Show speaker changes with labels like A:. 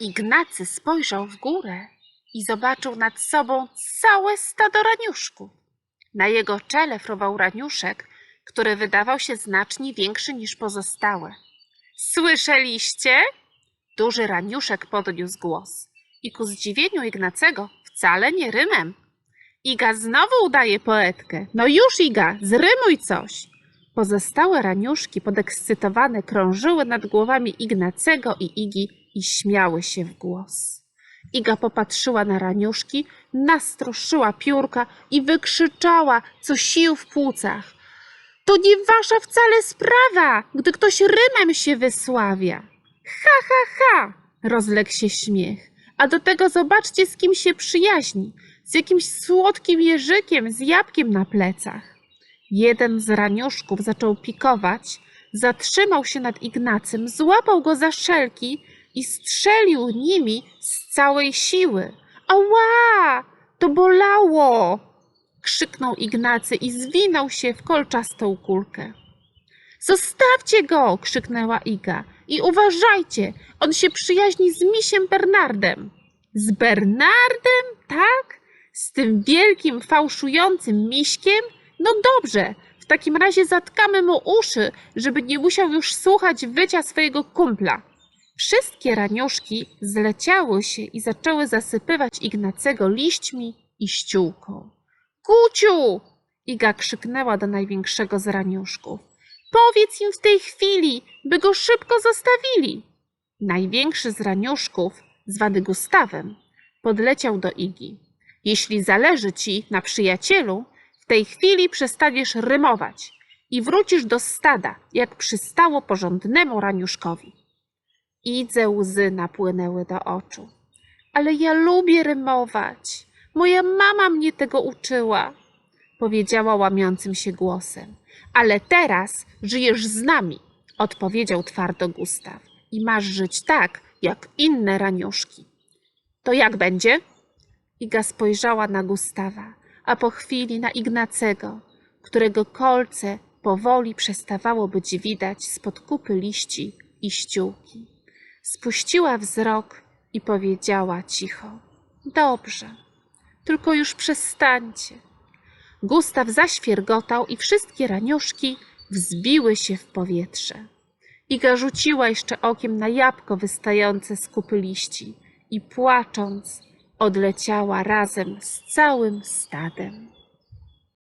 A: Ignacy spojrzał w górę i zobaczył nad sobą całe stado raniuszków. Na jego czele fruwał raniuszek, który wydawał się znacznie większy niż pozostałe. Słyszeliście? Duży raniuszek podniósł głos i ku zdziwieniu Ignacego wcale nie rymem. Iga znowu udaje poetkę. No już, Iga, zrymuj coś. Pozostałe raniuszki podekscytowane krążyły nad głowami Ignacego i Igi i śmiały się w głos. Iga popatrzyła na raniuszki, nastroszyła piórka i wykrzyczała, co sił w płucach. To nie wasza wcale sprawa, gdy ktoś rymem się wysławia. Ha, ha, ha! Rozległ się śmiech. A do tego zobaczcie, z kim się przyjaźni. Z jakimś słodkim jeżykiem z jabłkiem na plecach. Jeden z raniuszków zaczął pikować, zatrzymał się nad Ignacym, złapał go za szelki i strzelił nimi z całej siły. Ała! To bolało! krzyknął Ignacy i zwinął się w kolczastą kulkę. Zostawcie go! krzyknęła Iga. I uważajcie, on się przyjaźni z misiem Bernardem. Z Bernardem? Tak? Z tym wielkim, fałszującym miśkiem? No dobrze, w takim razie zatkamy mu uszy, żeby nie musiał już słuchać wycia swojego kumpla. Wszystkie raniuszki zleciały się i zaczęły zasypywać Ignacego liśćmi i ściółką. Guciu! Iga krzyknęła do największego z raniuszków. Powiedz im w tej chwili, by go szybko zostawili. Największy z raniuszków, zwany Gustawem, podleciał do Igi. Jeśli zależy ci na przyjacielu, w tej chwili przestaniesz rymować i wrócisz do stada, jak przystało porządnemu raniuszkowi. Idze łzy napłynęły do oczu. Ale ja lubię rymować. Moja mama mnie tego uczyła, powiedziała łamiącym się głosem. Ale teraz żyjesz z nami, odpowiedział twardo Gustaw. I masz żyć tak, jak inne raniuszki. To jak będzie? Iga spojrzała na Gustawa, a po chwili na Ignacego, którego kolce powoli przestawało być widać spod kupy liści i ściółki. Spuściła wzrok i powiedziała cicho: Dobrze, tylko już przestańcie. Gustaw zaświergotał i wszystkie raniuszki wzbiły się w powietrze. Iga rzuciła jeszcze okiem na jabłko wystające z kupy liści i płacząc odleciała razem z całym stadem.